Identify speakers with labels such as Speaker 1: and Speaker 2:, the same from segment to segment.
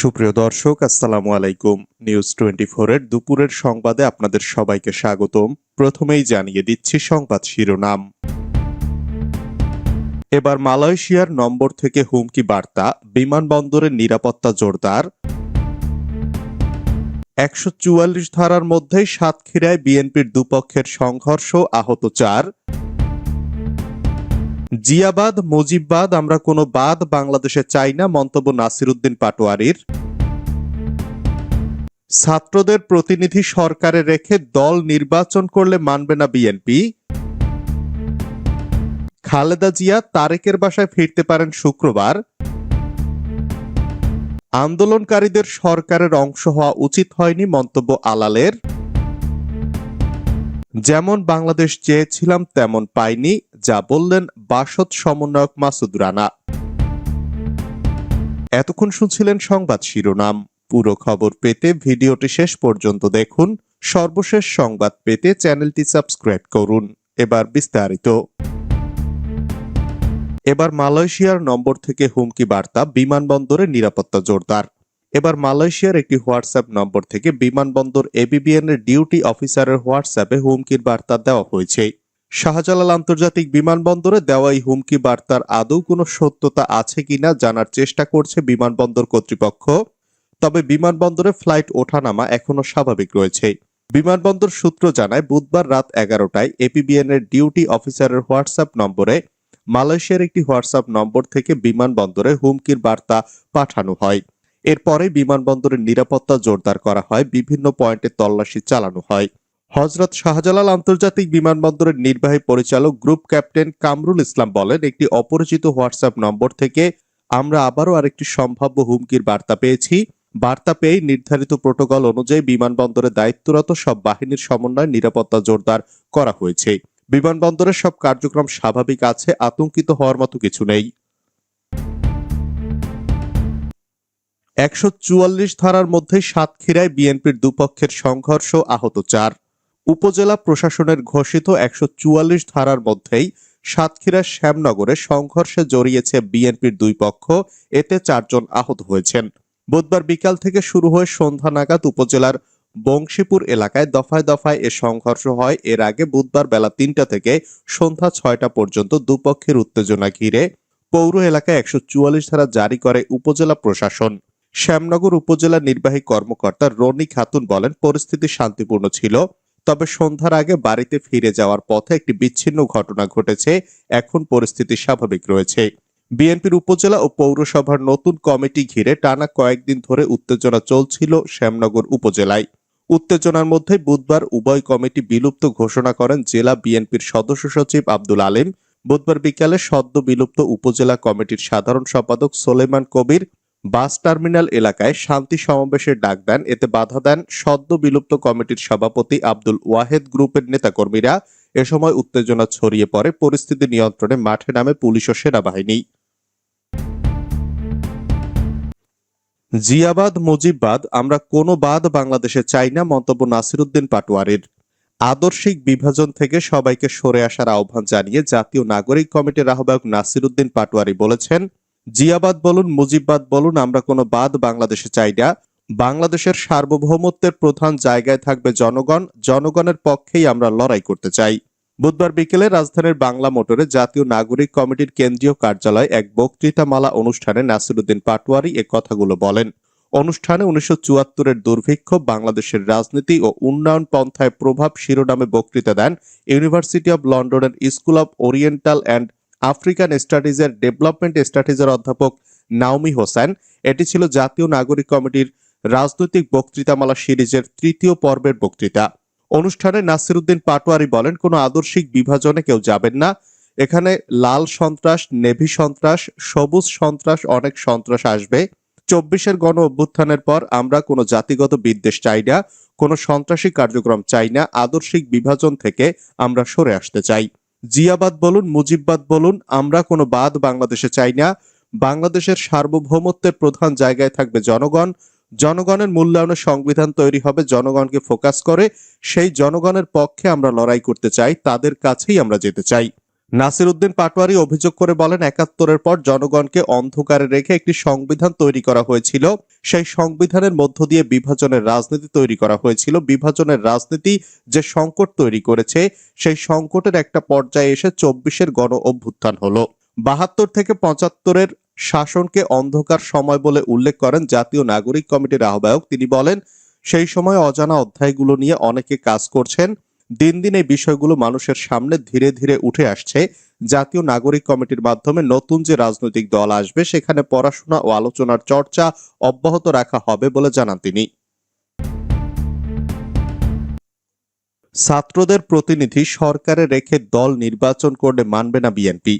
Speaker 1: সুপ্রিয় দর্শক, আসসালামু আলাইকুম। নিউজ টোয়েন্টি এর দুপুরের সংবাদে আপনাদের সবাইকে স্বাগতম। প্রথমেই জানিয়ে দিচ্ছি সংবাদ শিরোনাম। এবার মালয়েশিয়ার নম্বর থেকে হুমকি বার্তা, বিমানবন্দরের নিরাপত্তা জোরদার। একশো চুয়াল্লিশ ধারার মধ্যেই সাতক্ষীরায় বিএনপির দুপক্ষের সংঘর্ষ, আহত চার। জিয়াবাদ, মুজিববাদ, আমরা কোনো বাদ বাংলাদেশে চাই না, মন্তব্য নাসিরুদ্দিন পাটোয়ারির। ছাত্রদের প্রতিনিধি সরকারে রেখে দল নির্বাচন করলে মানবে না বিএনপি। খালেদা জিয়া তারেকের বাসায় ফিরতে পারেন শুক্রবার। আন্দোলনকারীদের সরকারের অংশ হওয়া উচিত হয়নি, মন্তব্য আলালের। যেমন বাংলাদেশ চেয়েছিলাম, তেমন পাইনি, যা বললেন বাসদ সমন্বয়ক মাসুদ রানা। এতক্ষণ শুনছিলেন সংবাদ শিরোনাম। পুরো খবর পেতে ভিডিওটি শেষ পর্যন্ত দেখুন। সর্বশেষ সংবাদ পেতে চ্যানেলটি সাবস্ক্রাইব করুন। এবার বিস্তারিত। এবার মালয়েশিয়ার নম্বর থেকে হুমকি বার্তা বিমানবন্দরে নিরাপত্তা জোরদার। এবার মালয়েশিয়ার একটি হোয়াটসঅ্যাপ নম্বর থেকে বিমানবন্দর এবিবিএন এর ডিউটি অফিসারের হোয়াটসঅ্যাপে হুমকির বার্তা দেওয়া হয়েছে। শাহজালাল আন্তর্জাতিক বিমানবন্দরে দেওয়া এই হুমকি বার্তার আদৌ কোনো সত্যতা আছে কিনা জানার চেষ্টা করছে বিমানবন্দর কর্তৃপক্ষ, তবে বিমানবন্দরে ফ্লাইট ওঠানামা এখনও স্বাভাবিক রয়েছে। বিমানবন্দর সূত্র জানায়, বুধবার রাত এগারোটায় এপিবিএন এর ডিউটি অফিসারের হোয়াটসঅ্যাপ নম্বরে মালয়েশিয়ার একটি হোয়াটসঅ্যাপ নম্বর থেকে বিমানবন্দরে হুমকির বার্তা পাঠানো হয়। এরপরে বিমানবন্দরের নিরাপত্তা জোরদার করা হয়, বিভিন্ন পয়েন্টে তল্লাশি চালানো হয়। হজরত শাহজালাল আন্তর্জাতিক বিমানবন্দরের নির্বাহী পরিচালক গ্রুপ ক্যাপ্টেন কামরুল ইসলাম বলেন, একটি অপরিচিত হোয়াটসঅ্যাপ নম্বর থেকে আমরা আবারও আরেকটি সম্ভাব্য হুমকির বার্তা পেয়েছি। বার্তা পেয়ে নির্ধারিত প্রোটোকল অনুযায়ী বিমানবন্দরে দায়িত্বরত সব বাহিনীর সমন্বয়ে নিরাপত্তা জোরদার করা হয়েছে। বিমানবন্দরের সব কার্যক্রম স্বাভাবিক আছে, আতঙ্কিত হওয়ার মতো কিছু নেই। একশো চুয়াল্লিশ ধারার মধ্যে সাতক্ষীরায় বিএনপির দুপক্ষের সংঘর্ষ আহত চার। উপজেলা প্রশাসনের ঘোষিত একশো চুয়াল্লিশ ধারার মধ্যেই সাতক্ষীরার শ্যামনগরে সংঘর্ষে জড়িয়েছে বিএনপির দুই পক্ষ। এতে চারজন আহত হয়েছেন। বুধবার বিকাল থেকে শুরু হয়ে সন্ধ্যা নাগাদ উপজেলার বংশীপুর এলাকায় দফায় দফায় এ সংঘর্ষ হয়। এর আগে বুধবার বেলা তিনটা থেকে সন্ধ্যা ছয়টা পর্যন্ত দুপক্ষের উত্তেজনা ঘিরে পৌর এলাকায় একশো চুয়াল্লিশ ধারা জারি করে উপজেলা প্রশাসন। শ্যামনগর উপজেলা নির্বাহী কর্মকর্তা রনি খাতুন বলেন, পরিস্থিতি শান্তিপূর্ণ ছিল, তবে সন্ধ্যার আগে বাড়িতে ফিরে যাওয়ার পথে একটি বিচ্ছিন্ন ঘটনা ঘটেছে। এখন পরিস্থিতি স্বাভাবিক রয়েছে। বিএনপির উপজেলা ও পৌরসভার নতুন কমিটি ঘিরে টানা কয়েকদিন ধরে উত্তেজনা চলছিল শ্যামনগর উপজেলায়। উত্তেজনার মধ্যে বুধবার উভয় কমিটি বিলুপ্ত ঘোষণা করেন জেলা বিএনপির সদস্য সচিব আব্দুল আলিম। বুধবার বিকালে সদ্য বিলুপ্ত উপজেলা কমিটির সাধারণ সম্পাদক সোলেমান কবির বাস টার্মিনাল এলাকায় শান্তি সমাবেশের ডাক দেন। এতে বাধা দেন সদ্য বিলুপ্ত কমিটির সভাপতি আব্দুল ওয়াহেদ গ্রুপের নেতাকর্মীরা। এ সময় উত্তেজনা ছড়িয়ে পড়ে, পরিস্থিতি নিয়ন্ত্রণে মাঠে নামে পুলিশ ও সেনাবাহিনী। জিয়াবাদ, মুজিববাদ, আমরা কোনো বাদ বাংলাদেশে চাই না, মন্তব্য নাসিরুদ্দিন পাটোয়ারির। আদর্শিক বিভাজন থেকে সবাইকে সরে আসার আহ্বান জানিয়ে জাতীয় নাগরিক কমিটির আহ্বায়ক নাসিরুদ্দিন পাটোয়ারি বলেছেন জিয়াবাদ বলুন, মুজিববাদ বলুন, আমরা কোনো বাদ বাংলাদেশে চাই না। বাংলাদেশের সার্বভৌমত্বের প্রধান জায়গায় থাকবে জনগণ। জনগণের পক্ষেই আমরা লড়াই করতে চাই। বুধবার বিকেলে রাজধানীর বাংলা মোটরে জাতীয় নাগরিক কমিটির কেন্দ্রীয় কার্যালয়ে এক বক্তৃতামালা অনুষ্ঠানে নাসিরুদ্দিন পাটোয়ারি এ কথাগুলো বলেন। অনুষ্ঠানে উনিশশো চুয়াত্তরের দুর্ভিক্ষ, বাংলাদেশের রাজনীতি ও উন্নয়ন পন্থায় প্রভাব শিরোনামে বক্তৃতা দেন ইউনিভার্সিটি অব লন্ডনের school of oriental and African স্টাডিজের development স্টাডিজের অধ্যাপক নাওমি হোসেন এটি ছিল জাতীয় নাগরিক কমিটির রাজনৈতিক বক্তৃতামালা সিরিজের তৃতীয় পর্বের বক্তৃতা। অনুষ্ঠানে নাসিরুদ্দিন পাটোয়ারি বলেন, কোনো আদর্শিক বিভাজনে কেউ যাবেন না। এখানে লাল সন্ত্রাস, নেভি সন্ত্রাস, সবুজ সন্ত্রাস, অনেক সন্ত্রাস আসবে। চব্বিশের গণ অভ্যুত্থানের পর আমরা কোনো জাতিগত বিদ্বেষ চাই না, কোনো সন্ত্রাসী কার্যক্রম চাই না, আদর্শিক বিভাজন থেকে আমরা সরে আসতে চাই। জিয়াবাদ বলুন, মুজিববাদ বলুন, আমরা কোনো বাদ বাংলাদেশে চাই না। বাংলাদেশের সার্বভৌমত্বের প্রধান জায়গায় থাকবে জনগণ। জনগণের মূল্যায়নে সংবিধান তৈরি হবে, জনগণকে ফোকাস করে। সেই জনগণের পক্ষে আমরা লড়াই করতে চাই, তাদের কাছেই আমরা যেতে চাই। নাসির উদ্দিন পাটোয়ারি অভিযোগ করে বলেন, একাত্তরের পর জনগণকে অন্ধকারে রেখে একটি সংবিধান তৈরি করা হয়েছিল। সেই সংবিধানের মধ্য দিয়ে বিভাজনের রাজনীতি তৈরি করা হয়েছিল। বিভাজনের রাজনীতি যে সংকট তৈরি করেছে, সেই সংকটের একটা পর্যায়ে এসে চব্বিশের গণ অভ্যুত্থান হলো। বাহাত্তর থেকে পঁচাত্তরের শাসনকে অন্ধকার সময় বলে উল্লেখ করেন জাতীয় নাগরিক কমিটির আহ্বায়ক। তিনি বলেন, সেই সময় অজানা অধ্যায়গুলো নিয়ে অনেকে কাজ করছেন। দিন দিন এই বিষয়গুলো মানুষের সামনে ধীরে ধীরে উঠে আসছে। জাতীয় নাগরিক কমিটির মাধ্যমে নতুন যে রাজনৈতিক দল আসবে, সেখানে পড়াশোনা ও আলোচনার চর্চা অব্যাহত রাখা হবে বলে জানান তিনি। ছাত্রদের প্রতিনিধি সরকারে রেখে দল নির্বাচন করলে মানবে না বিএনপি।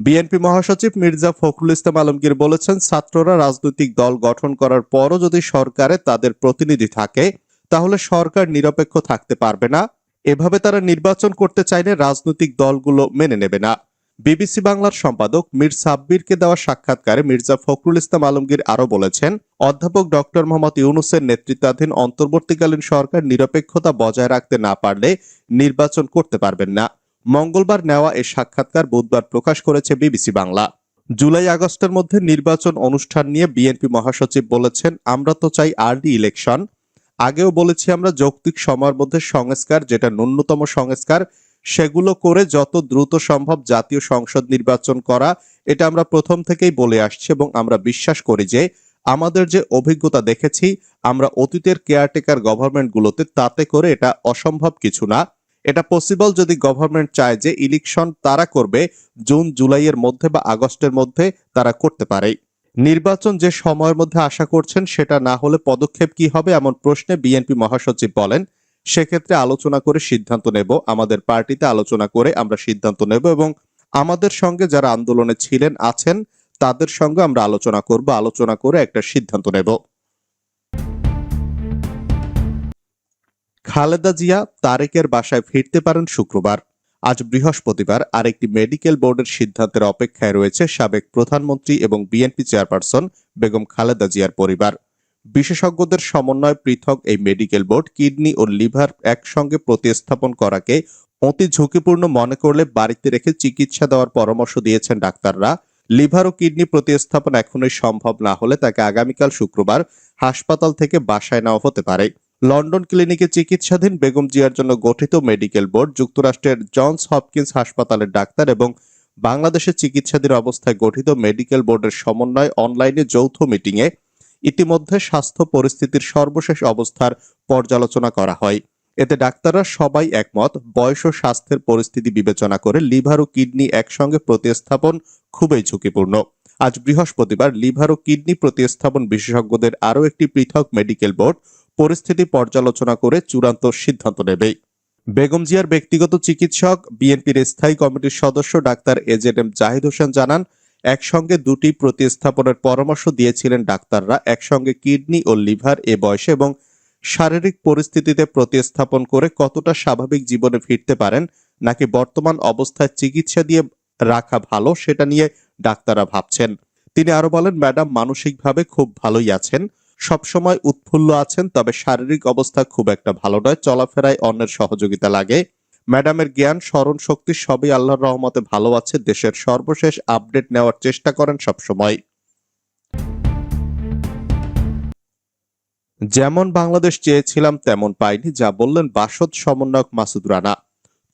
Speaker 1: বিএনপি মহাসচিব মির্জা ফখরুল ইসলাম আলমগীর বলেছেন, ছাত্ররা রাজনৈতিক দল গঠন করার পরও যদি সরকারে তাদের প্রতিনিধি থাকে, তাহলে সরকার নিরপেক্ষ থাকতে পারবে না। এভাবে তারা নির্বাচন করতে চাইলে রাজনৈতিক দলগুলো মেনে নেবে না। বিবিসি বাংলার সম্পাদক মীর সাব্বিরকে দেওয়া সাক্ষাৎকারে মির্জা ফখরুল ইসলাম আলমগীর আরও বলেছেন, অধ্যাপক ডক্টর মোহাম্মদ ইউনুসের নেতৃত্বাধীন অন্তর্বর্তীকালীন সরকার নিরপেক্ষতা বজায় রাখতে না পারলে নির্বাচন করতে পারবেন না। মঙ্গলবার নেওয়া এ সাক্ষাৎকার বুধবার প্রকাশ করেছে বিবিসি বাংলা। জুলাই আগস্টের মধ্যে নির্বাচন অনুষ্ঠান নিয়ে বিএনপি মহাসচিব বলেছেন, আমরা তো চাই আরডি ইলেকশন আগেও বলেছি আমরা, যৌক্তিক সময়ের মধ্যে সংস্কার, যেটা ন্যূনতম সংস্কার, সেগুলো করে যত দ্রুত সম্ভব জাতীয় সংসদ নির্বাচন করা, এটা আমরা প্রথম থেকেই বলে আসছি এবং আমরা বিশ্বাস করি যে আমাদের যে অভিজ্ঞতা দেখেছি, আমরা অতীতের কেয়ারটেকার গভর্নমেন্টগুলোতে তাতে করে এটা অসম্ভব কিছু না। এটা পসিবল যদি গভর্নমেন্ট চায় যে ইলেকশন তারা করবে, জুন, জুলাইয়ের মধ্যে বা আগস্টের মধ্যে তারা করতে পারে। নির্বাচন যে সময়ের মধ্যে আশা করছেন সেটা না হলে পদক্ষেপ কি হবে এমন প্রশ্নে বিএনপি মহাসচিব বলেন, সেক্ষেত্রে আলোচনা করে সিদ্ধান্ত নেব, আমাদের পার্টিতে আলোচনা করে আমরা সিদ্ধান্ত নেব এবং আমাদের সঙ্গে যারা আন্দোলনে ছিলেন, আছেন, তাদের সঙ্গে আমরা আলোচনা করব, আলোচনা করে একটা সিদ্ধান্ত নেব। খালেদা জিয়া তারেকের বাসায় ফিরতে পারেন শুক্রবার। আজ বৃহস্পতিবার আরেকটি মেডিকেল বোর্ডের সিদ্ধান্তের অপেক্ষায় রয়েছে সাবেক প্রধানমন্ত্রী এবং বিএনপি চেয়ারপারসন বেগম খালেদা জিয়ার পরিবার। বিশেষজ্ঞদের সমন্বয় পৃথক এই মেডিকেল বোর্ড কিডনি ও লিভার একসঙ্গে প্রতিস্থাপন করাকে অতি ঝুঁকিপূর্ণ মনে করলে বাড়িতে রেখে চিকিৎসা দেওয়ার পরামর্শ দিয়েছেন ডাক্তাররা। লিভার ও কিডনি প্রতিস্থাপন এখনই সম্ভব না হলে তাকে আগামীকাল শুক্রবার হাসপাতাল থেকে বাসায় নেওয়া হতে পারে। লন্ডন ক্লিনিকে চিকিৎসাধীন বেগম জিয়ার জন্য গঠিত মেডিকেল বোর্ড যুক্তরাষ্ট্রের জনস হপকিন্স হাসপাতালের ডাক্তার এবং বাংলাদেশে চিকিৎসাধীন অবস্থায় গঠিত মেডিকেল বোর্ডের সমন্বয় অনলাইনে যৌথ মিটিংয়ে ইতিমধ্যে স্বাস্থ্য পরিস্থিতির সর্বশেষ অবস্থার পর্যালোচনা করা হয়। এতে ডাক্তাররা সবাই একমত, বয়স ও স্বাস্থ্যের পরিস্থিতি বিবেচনা করে লিভার ও কিডনি একসঙ্গে প্রতিস্থাপন খুবই ঝুঁকিপূর্ণ। আজ বৃহস্পতিবার লিভার ও কিডনি প্রতিস্থাপন বিশেষজ্ঞদের আরও একটি পৃথক মেডিকেল বোর্ড পরিস্থিতি পর্যালোচনা করে চূড়ান্ত সিদ্ধান্ত নেবে। বেগম জিয়ার ব্যক্তিগত চিকিৎসক, বিএনপির স্থায়ী কমিটির সদস্য doctor A Z M Zahid Hossain জানান, একসঙ্গে দুটি প্রতিস্থাপনের পরামর্শ দিয়েছিলেন ডাক্তাররা, একসঙ্গে কিডনি ও লিভার এ বয়সে এবং শারীরিক পরিস্থিতিতে প্রতিস্থাপন করে কতটা স্বাভাবিক জীবনে ফিরতে পারেন নাকি বর্তমান অবস্থায় চিকিৎসা দিয়ে রাখা ভালো সেটা নিয়ে ডাক্তাররা ভাবছেন। তিনি আরও বলেন, ম্যাডাম মানসিকভাবে খুব ভালোই আছেন। সবসময় উৎফুল্ল আছেন, তবে শারীরিক অবস্থা খুব একটা ভালো নয়, চলাফেরায় অন্যের সহযোগিতা লাগে। ম্যাডামের জ্ঞান, স্মরণ শক্তি সবই আল্লাহর রহমতে ভালো আছে, দেশের সর্বশেষ আপডেট নেওয়ার চেষ্টা করেন সবসময়। যেমন বাংলাদেশ চেয়েছিলাম, তেমন পাইনি, যা বললেন বাসদ সমন্বয়ক মাসুদ রানা।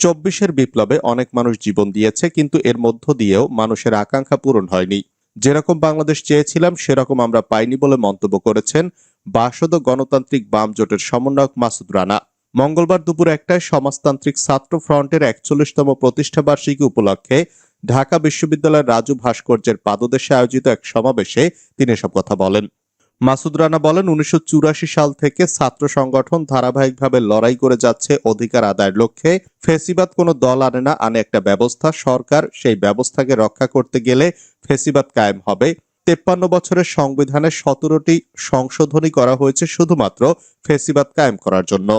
Speaker 1: চব্বিশের বিপ্লবে অনেক মানুষ জীবন দিয়েছে, কিন্তু এর মধ্য দিয়েও মানুষের আকাঙ্ক্ষা পূরণ হয়নি। যেরকম বাংলাদেশ চেয়েছিলাম, সেরকম আমরা পাইনি বলে মন্তব্য করেছেন বাসদ গণতান্ত্রিক বাম জোটের সমন্বয়ক মাসুদ রানা। মঙ্গলবার দুপুর একটায় সমাজতান্ত্রিক ছাত্র ফ্রন্টের একচল্লিশতম প্রতিষ্ঠাবার্ষিকী উপলক্ষে ঢাকা বিশ্ববিদ্যালয়ের রাজু ভাস্কর্যের পাদদেশে আয়োজিত এক সমাবেশে তিনি এসব কথা বলেন। মাসুদ রানা বলেন, উনিশশো চুরাশি সাল থেকে ছাত্র সংগঠন ধারাবাহিকভাবে লড়াই করে যাচ্ছে অধিকার আদায়ের লক্ষ্যে। ফেসিবাদ কোনো দল আনে না, আনে একটা ব্যবস্থা। সরকার সেই ব্যবস্থাকে রক্ষা করতে গেলে ফেসিবাদ কায়েম হবে। তেপ্পান্ন বছরের সংবিধানে সতেরোটি সংশোধনী করা হয়েছে শুধুমাত্র ফেসিবাদ কায়েম করার জন্য।